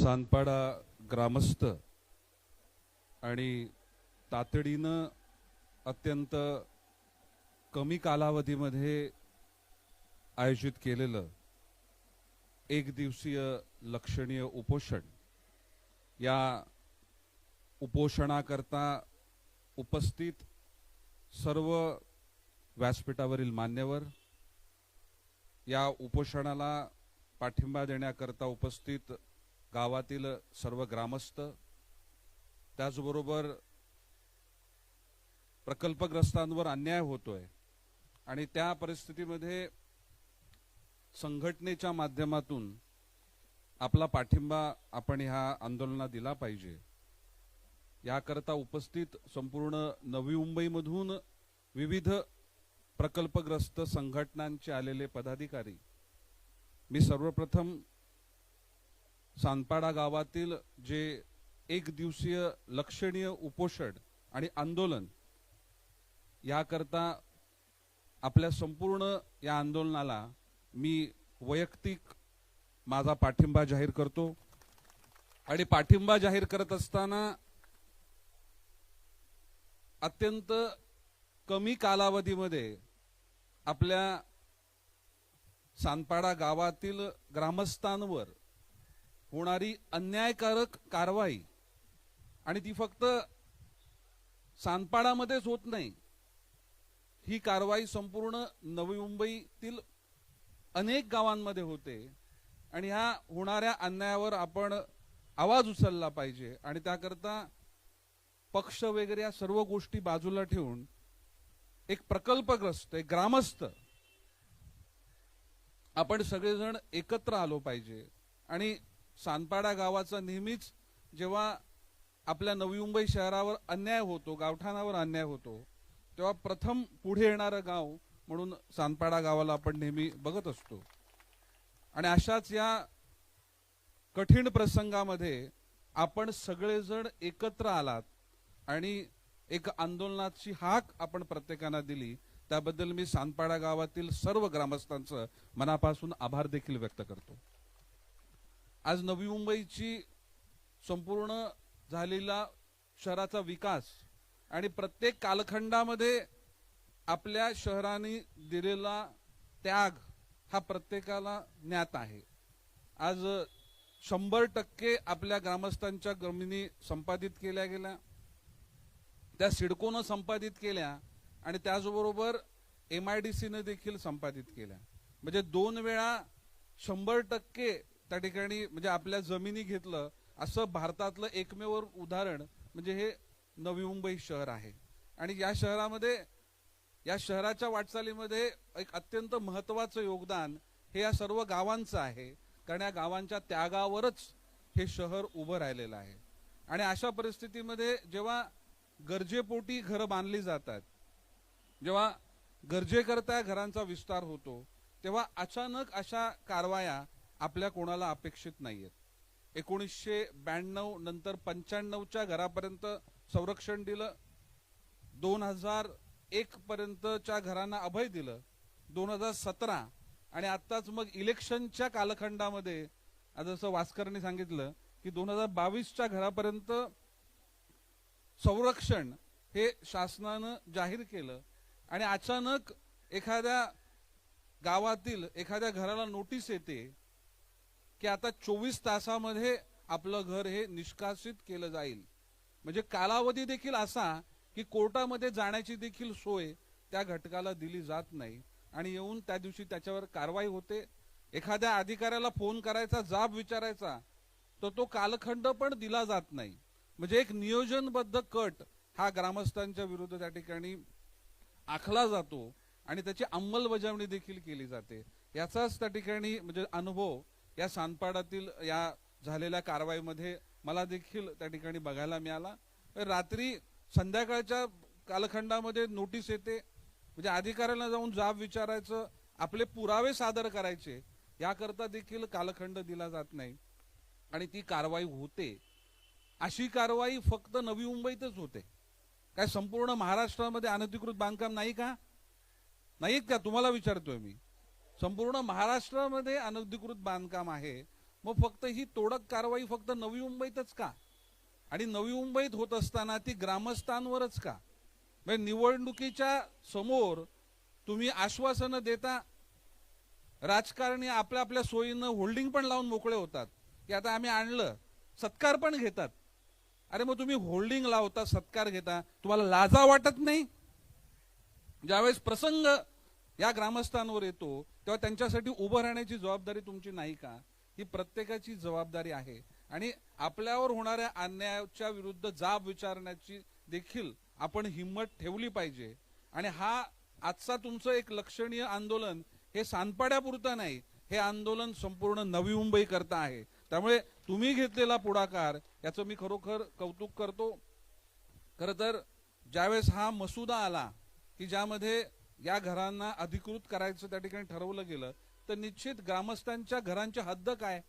सानपाडा ग्रामस्थ आणि तातडीनं अत्यंत कमी कालावधीमध्ये आयोजित केलेलं एक दिवसीय लक्षणीय उपोषण या उपोषणाकरता उपस्थित सर्व व्यासपीठावरील मान्यवर या उपोषणाला पाठिंबा देण्याकरता उपस्थित गावातील सर्व ग्रामस्थ त्याचबरोबर प्रकल्पग्रस्तांवर अन्याय होतोय आणि त्या परिस्थितीमध्ये संघटनेच्या माध्यमातून आपला पाठिंबा आपण ह्या आंदोलनात दिला पाहिजे. याकरता उपस्थित संपूर्ण नवी मुंबईमधून विविध प्रकल्पग्रस्त संघटनांचे आलेले पदाधिकारी मी सर्वप्रथम सानपाडा गावातील जे एक दिवसीय लक्षणीय उपोषण आणि आंदोलन याकरता आपल्या संपूर्ण या आंदोलनाला मी वैयक्तिक माझा पाठिंबा जाहीर करतो. आणि पाठिंबा जाहीर करत असताना अत्यंत कमी कालावधीमध्ये आपल्या सानपाडा गावातील ग्रामस्थांवर होणारी अन्यायकारक कारवाई. आणि ती फक्त सांदपाडामध्येच होत नाही. ही कारवाई संपूर्ण नवी मुंबईतील अनेक गावांमध्ये होते. आणि ह्या होणाऱ्या अन्यायावर आपण आवाज उचलला पाहिजे. आणि त्याकरता पक्ष वगैरे या सर्व गोष्टी बाजूला ठेवून एक प्रकल्पग्रस्त एक ग्रामस्थ आपण सगळेजण एकत्र आलो पाहिजे. आणि सानपाडा गावाचा नेहमीच जेव्हा आपल्या नवी मुंबई शहरावर अन्याय होतो गावठाणावर अन्याय होतो तेव्हा प्रथम पुढे येणारं गाव म्हणून सानपाडा गावाला आपण नेहमी बघत असतो. आणि अशाच या कठीण प्रसंगामध्ये आपण सगळेजण एकत्र आलात आणि एक आंदोलनाची हाक आपण प्रत्येकानं दिली. त्याबद्दल मी सानपाडा गावातील सर्व ग्रामस्थांचं मनापासून आभार देखील व्यक्त करतो. आज नवी मुंबईची संपूर्ण झालेला शहराचा विकास आणि प्रत्येक कालखंडामध्ये आपल्या शहराने दिलेला त्याग हा प्रत्येकाला ज्ञात आहे. आज शंभर टक्के आपल्या ग्रामस्थांच्या जमिनी संपादित केल्या गेल्या त्या सिडकोनं संपादित केल्या आणि त्याचबरोबर एम आय डी सीनं देखील संपादित केल्या. म्हणजे दोन वेळा शंभर टक्के त्या ठिकाणी म्हणजे आपल्या जमिनी घेतलं असं भारतातलं एकमेव उदाहरण म्हणजे हे नवी मुंबई शहर आहे. आणि या शहरामध्ये या शहराच्या वाटचालीमध्ये एक अत्यंत महत्वाचं योगदान हे या सर्व गावांचं आहे. कारण या गावांच्या त्यागावरच हे शहर उभं राहिलेलं आहे. आणि अशा परिस्थितीमध्ये जेव्हा गरजेपोटी घरं बांधली जातात जेव्हा गरजेकरता घरांचा विस्तार होतो तेव्हा अचानक अशा कारवाया आपल्या कोणाला अपेक्षित नाहीयेत. एकोणीसशे ब्याण्णव नंतर पंच्याण्णवच्या घरापर्यंत संरक्षण दिलं. दोन हजार एक पर्यंतच्या घरांना अभय दिलं. दोन हजार सतरा आणि आत्ताच मग इलेक्शनच्या कालखंडामध्ये जसं वास्करने सांगितलं की दोन हजार बावीसच्या घरापर्यंत संरक्षण हे शासनानं जाहीर केलं. आणि अचानक एखाद्या गावातील एखाद्या घराला नोटीस येते की आता चोवीस तासामध्ये आपलं घर हे निष्कासित केलं जाईल. म्हणजे कालावधी देखील असा की कोर्टामध्ये जाण्याची देखील सोय त्या घटकाला दिली जात नाही. आणि येऊन त्या दिवशी त्याच्यावर कारवाई होते. एखाद्या अधिकाऱ्याला फोन करायचा जाब विचारायचा तर तो कालखंड पण दिला जात नाही. म्हणजे एक नियोजनबद्ध कट हा ग्रामस्थांच्या विरुद्ध त्या ठिकाणी आखला जातो आणि त्याची अंमलबजावणी देखील केली जाते. याचाच त्या ठिकाणी म्हणजे अनुभव या सांदपाडातील या झालेल्या कारवाईमध्ये मला देखील त्या ठिकाणी बघायला मिळाला. रात्री संध्याकाळच्या कालखंडामध्ये नोटीस येते. म्हणजे अधिकाऱ्यांना जाऊन जाब विचारायचं आपले पुरावे सादर करायचे याकरता देखील कालखंड दिला जात नाही. आणि ती कारवाई होते. अशी कारवाई फक्त नवी मुंबईतच होते. काय संपूर्ण महाराष्ट्रामध्ये अनधिकृत बांधकाम नाही का? नाहीत का? तुम्हाला विचारतोय मी. संपूर्ण महाराष्ट्रामध्ये अनधिकृत बांधकाम आहे. मग फक्त ही तोडक कारवाई फक्त नवी मुंबईतच का? आणि नवी मुंबईत होत असताना ती ग्रामस्थांवरच का? म्हणजे निवडणुकीच्या समोर तुम्ही आश्वासनं देता राजकारणी आपल्या आपल्या सोयीनं होल्डिंग पण लावून मोकळे होतात की आता आम्ही आणलं सत्कार पण घेतात. अरे मग तुम्ही होल्डिंग लावता सत्कार घेता तुम्हाला लाजा वाटत नाही? ज्यावेळेस प्रसंग या ग्रामस्थांवर येतो तेव्हा त्यांच्यासाठी उभं राहण्याची जबाबदारी तुमची नाही का? ही प्रत्येकाची जबाबदारी आहे. आणि आपल्यावर होणाऱ्या अन्यायाच्या विरुद्ध जाब विचारण्याची देखील आपण हिंमत ठेवली पाहिजे. आणि हा आजचा तुमचं एक लक्षणीय आंदोलन हे सानपाड्यापुरतं नाही हे आंदोलन संपूर्ण नवी मुंबई करता आहे. त्यामुळे तुम्ही घेतलेला पुढाकार याचं मी खरोखर कौतुक करतो. खर तर ज्यावेळेस हा मसुदा आला की ज्यामध्ये या घरांना अधिकृत करायचं त्या ठिकाणी ठरवलं गेलं तर निश्चित ग्रामस्थांच्या घरांचे हद्द काय?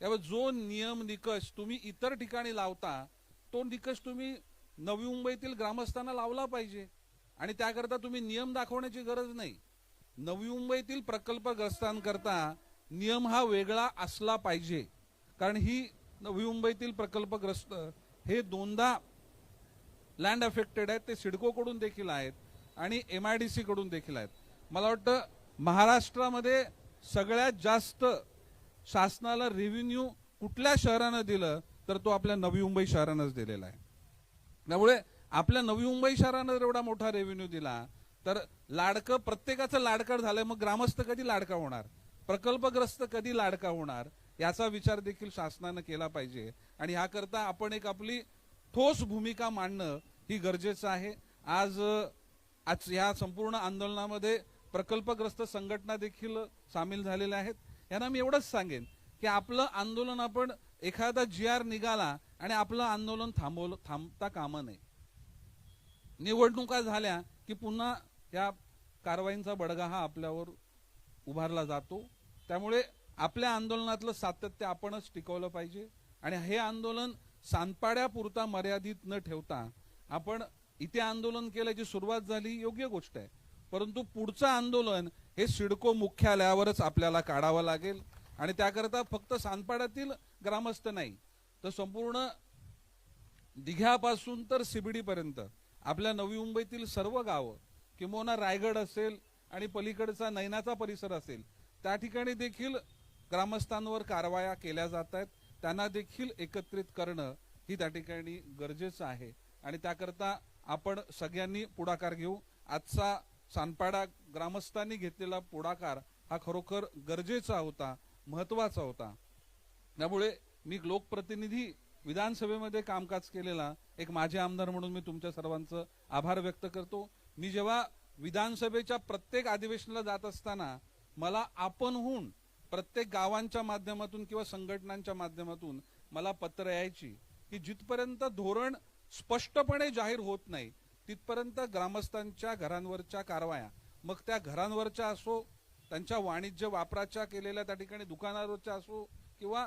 त्यामुळे जो नियम निकष तुम्ही इतर ठिकाणी लावता तो निकष तुम्ही नवी मुंबईतील ग्रामस्थांना लावला पाहिजे. आणि त्याकरता तुम्ही नियम दाखवण्याची गरज नाही. नवी मुंबईतील प्रकल्पग्रस्तांकरता नियम हा वेगळा असला पाहिजे. कारण ही नवी मुंबईतील प्रकल्पग्रस्त हे दोनदा लँड अफेक्टेड आहेत ते सिडकोकडून देखील आहेत. आणि एम आय डी सी कडून देखील आहेत. मला वाटतं महाराष्ट्रामध्ये सगळ्यात जास्त शासनाला रेव्हेन्यू कुठल्या शहरानं दिलं तर तो आपल्या नवी मुंबई शहरानंच दिलेला आहे. त्यामुळे आपल्या नवी मुंबई शहरानं जर एवढा मोठा रेव्हेन्यू दिला तर लाडकं प्रत्येकाचं लाडकं झालंय मग ग्रामस्थ कधी लाडका होणार? प्रकल्पग्रस्त कधी लाडका होणार? याचा विचार देखील शासनानं केला पाहिजे. आणि ह्याकरता आपण एक आपली ठोस भूमिका मांडणं ही गरजेचं आहे. आज आज या संपूर्ण आंदोलनामध्ये प्रकल्पग्रस्त संघटना देखील सामील झालेल्या आहेत. यांना मी एवढंच सांगेन की आपलं आंदोलन आपण एखादा जी आर निघाला आणि आपलं आंदोलन थांबवलं थांबता कामा नये. निवडणुका झाल्या की पुन्हा या कारवाईंचा बडगा हा आपल्यावर उभारला जातो. त्यामुळे आपल्या आंदोलनातलं सातत्य आपणच टिकवलं पाहिजे. आणि हे आंदोलन सांदपाड्यापुरता मर्यादित न ठेवता आपण इथे आंदोलन केल्याची सुरुवात झाली योग्य गोष्ट आहे. परंतु पुढचं आंदोलन हे सिडको मुख्यालयावरच आपल्याला काढावं लागेल आणि त्याकरता फक्त सांदपाड्यातील ग्रामस्थ नाही तर संपूर्ण दिघ्यापासून तर सिबडीपर्यंत आपल्या नवी मुंबईतील सर्व गावं किंबहुना रायगड असेल आणि पलीकडचा नैनाचा परिसर असेल त्या ठिकाणी देखील ग्रामस्थांवर कारवाया केल्या जात आहेत. त्यांना देखील एकत्रित करणं ही त्या ठिकाणी गरजेचं आहे आणि त्याकरता आपण सगळ्यांनी पुढाकार घेऊ. आजचा सानपाडा ग्रामस्थांनी घेतलेला पुढाकार हा खरोखर गरजेचा होता महत्त्वाचा होता. त्यामुळे मी लोकप्रतिनिधी विधानसभेमध्ये कामकाज केलेला एक माझे आमदार म्हणून मी तुमच्या सर्वांचं आभार व्यक्त करतो. मी जेव्हा विधानसभेच्या प्रत्येक अधिवेशनाला जात असताना मला आपणहून प्रत्येक गावांच्या माध्यमातून किंवा संघटनांच्या माध्यमातून मला पत्र यायची की जिथपर्यंत धोरण स्पष्टपणे जाहीर होत नाही तिथपर्यंत ग्रामस्थांच्या घरांवरच्या कारवाया. मग त्या घरांवरच्या असो त्यांच्या वाणिज्य वापराच्या केलेल्या त्या ठिकाणी दुकानावरच्या असो किंवा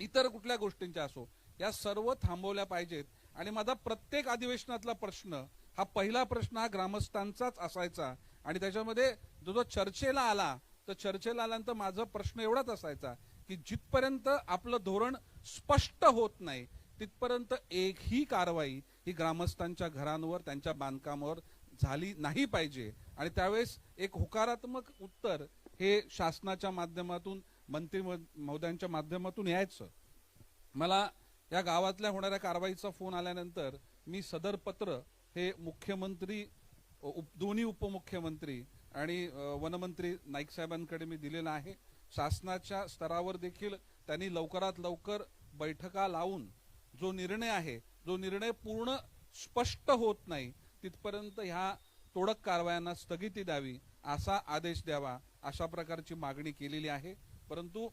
इतर कुठल्या गोष्टींच्या असो या सर्व थांबवल्या पाहिजेत. आणि माझा प्रत्येक अधिवेशनातला प्रश्न हा पहिला प्रश्न हा ग्रामस्थांचाच असायचा. आणि त्याच्यामध्ये जो जो चर्चेला आला तर चर्चेला आल्यानंतर माझा प्रश्न एवढाच असायचा की जिथपर्यंत आपलं धोरण स्पष्ट होत नाही तिथपर्यंत एकही कारवाई ही ग्रामस्थांच्या घरांवर त्यांच्या बांधकामावर झाली नाही पाहिजे. आणि त्यावेळेस एक होकारात्मक उत्तर हे शासनाच्या माध्यमातून मंत्री महोदयांच्या माध्यमातून यायचं. मला या गावातल्या होणाऱ्या कारवाईचा फोन आल्यानंतर मी सदर पत्र हे मुख्यमंत्री उप- दोन्ही उपमुख्यमंत्री आणि वनमंत्री नाईक साहेबांकडे मी दिलेलं आहे. शासनाच्या स्तरावर देखील त्यांनी लवकरात लवकर बैठका लावून जो निर्णय आहे जो निर्णय पूर्ण स्पष्ट होत नाही तिथपर्यंत ह्या तोडक कारवायांना स्थगिती द्यावी असा आदेश द्यावा अशा प्रकारची मागणी केलेली आहे. परंतु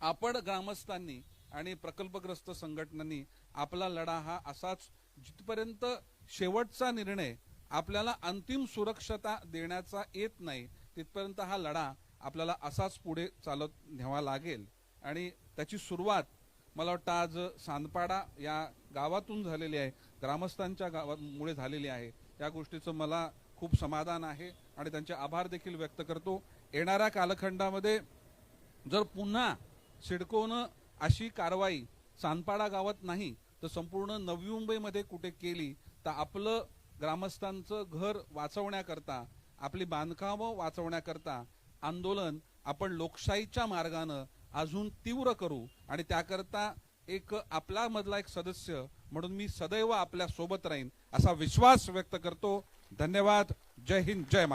आपण ग्रामस्थांनी आणि प्रकल्पग्रस्त संघटनांनी आपला लढा हा असाच जिथपर्यंत शेवटचा निर्णय आपल्याला अंतिम सुरक्षता देण्याचा येत नाही तिथपर्यंत हा लढा आपल्याला असाच पुढे चालत न्यावा लागेल. आणि त्याची सुरुवात मला वाटतं आज सांदपाडा या गावातून झालेली आहे ग्रामस्थांच्या गावामुळे झालेली आहे. या गोष्टीचं मला खूप समाधान आहे आणि त्यांचे आभार देखील व्यक्त करतो. येणाऱ्या कालखंडामध्ये जर पुन्हा सिडकोनं अशी कारवाई सांदपाडा गावात नाही तर संपूर्ण नवी मुंबईमध्ये कुठे केली तर आपलं ग्रामस्थांचं घर वाचवण्याकरता आपली बांधकामं वाचवण्याकरता आंदोलन आपण लोकशाहीच्या मार्गानं अजून तीव्र करू आणि त्याकरता एक आपला मधला एक सदस्य म्हणून मी सदैव आपल्यासोबत राहीन असा विश्वास व्यक्त करतो. धन्यवाद. जय हिंद. जय महाराष्ट्र.